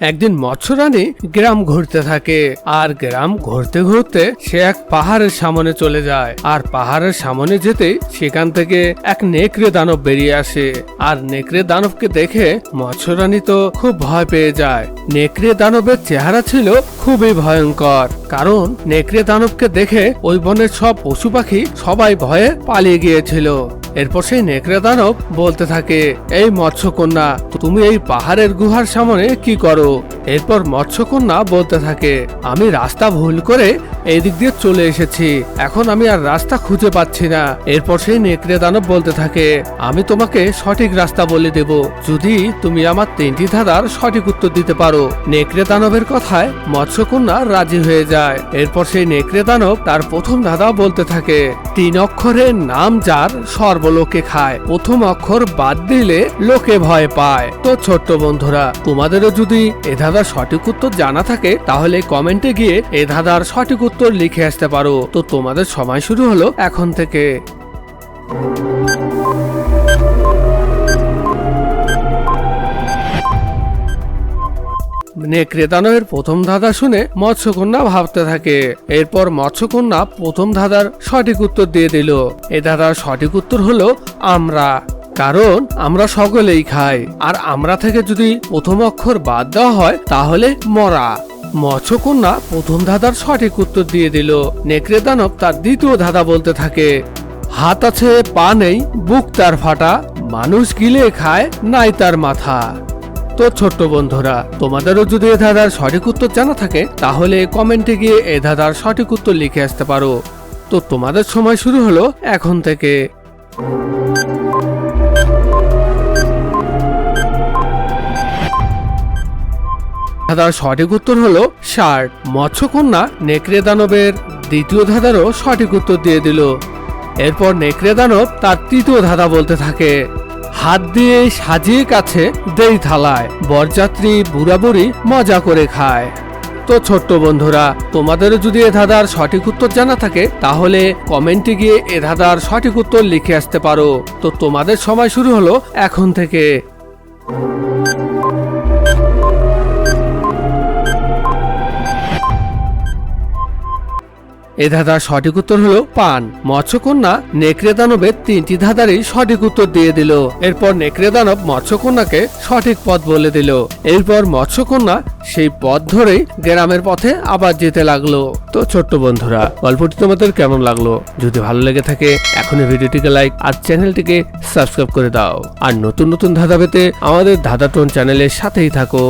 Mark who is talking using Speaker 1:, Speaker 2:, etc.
Speaker 1: একদিন মৎস্যরানী গ্রাম ঘুরতে থাকে, আর গ্রাম ঘুরতে ঘুরতে সে এক পাহাড়ের সামনে চলে যায়। আর পাহাড়ের সামনে যেতে সেখান থেকে এক নেকড়ে দানব বেরিয়ে আসে। আর নেকড়ে দানবকে দেখে মৎস্যরানী তো খুব ভয় পেয়ে যায়। নেকড়ে দানবের চেহারা ছিল খুবই ভয়ঙ্কর, কারণ নেকড়ে দানবকে দেখে ওই বনের সব পশু পাখি সবাই ভয়ে পালিয়ে গিয়েছিল। এরপর সেই নেকড়ে দানব বলতে থাকে, এই মৎস্যকন্যা, তুমি এই পাহাড়ের গুহার সামনে কি করো? এরপর মৎস্যকন্যা বলতে থাকে, আমি রাস্তা ভুল করে এই দিক দিয়ে চলে এসেছি। এখন আমি আর রাস্তা খুঁজে পাচ্ছি না। এরপর সেই নেকড়ে দানব বলতে থাকে, আমি তোমাকে সঠিক রাস্তা বলে দেব। যদি তুমি আমার তিনটি ধাঁধার সঠিক উত্তর দিতে পারো। নেকড়ে দানবের কথায় মৎস্যকন্যা রাজি হয়ে যায়। এরপর সেই নেকড়ে দানব তার প্রথম ধাঁধা বলতে থাকে, তিন অক্ষরের নাম যার সর্বলোকে খায়। প্রথম অক্ষর বাদ দিলে লোকে ভয় পায়। তো ছোট্ট বন্ধুরা, তোমাদেরও যদি এ ধাঁধার সঠিক উত্তর জানা থাকে, তাহলে কমেন্টে গিয়ে এ ধাঁধার সঠিক উত্তর লিখে আসতে পারো। তো তোমাদের সময় শুরু হলো এখন থেকে। নেকড়ে দানবের প্রথম ধাঁধা শুনে মৎস্যকন্যা ভাবতে থাকে। এরপর মৎস্যকন্যা প্রথম ধাঁধার সঠিক উত্তর দিয়ে দিল। এ ধাঁধার সঠিক উত্তর হলো আমরা। কারণ আমরা সকলেই খাই। আর আমরা থেকে যদি প্রথম অক্ষর বাদ দেওয়া হয়, তাহলে মরা। মৎস্যকন্যা প্রথম ধাঁধার সঠিক উত্তর দিয়ে দিল। নেকড়ে দানব তার দ্বিতীয় ধাঁধা বলতে থাকে। হাত আছে, পা নেই, বুক তার ফাটা, মানুষ গিলে খায়, নাই তার মাথা। তো ছোট্ট বন্ধুরা, তোমাদেরও যদি এ ধাঁধার সঠিক উত্তর জানা থাকে, তাহলে কমেন্টে গিয়ে এ ধাঁধার সঠিক উত্তর লিখে আসতে পারো। তো তোমাদের সময় শুরু হলো এখন থেকে। ধাঁধার সঠিক উত্তর হলো ষাট। মৎস্যকন্যা নেকড়ে দানবের দ্বিতীয় ধাঁধারও সঠিক উত্তর দিয়ে দিল। এরপর নেকড়ে দানব তার তৃতীয় ধাঁধা বলতে থাকে। হাত দিয়ে সাজিয়ে কাছে দেই থালায়, বরযাত্রী বুড়া বুড়ি মজা করে খায়। তো ছোট্ট বন্ধুরা, তোমাদেরও যদি এ ধাঁধার সঠিক উত্তর জানা থাকে, তাহলে কমেন্টে গিয়ে এ ধাঁধার সঠিক উত্তর লিখে আসতে পারো। তো তোমাদের সময় শুরু হলো এখন থেকে। এ ধাঁধার সঠিক উত্তর হলো পান। মৎস্যকন্যা নেকড়ে দানবের তিনটি ধাঁধারই সঠিক উত্তর দিয়ে দিল। এরপর নেকড়ে দানব মৎস্যকন্যাকে সঠিক পথ বলে দিল। এরপর মৎস্যকন্যা সেই পথ ধরেই গ্রামের পথে আবার যেতে লাগল। তো ছোট্ট বন্ধুরা, গল্পটি তোমাদের কেমন লাগল? যদি ভালো লেগে থাকে, এখনই ভিডিওটিকে লাইক আর চ্যানেলটিকে সাবস্ক্রাইব করে দাও। আর নতুন নতুন ধাঁধা পেতে আমাদের ধাঁধাটোন চ্যানেলের সাথেই থাকো।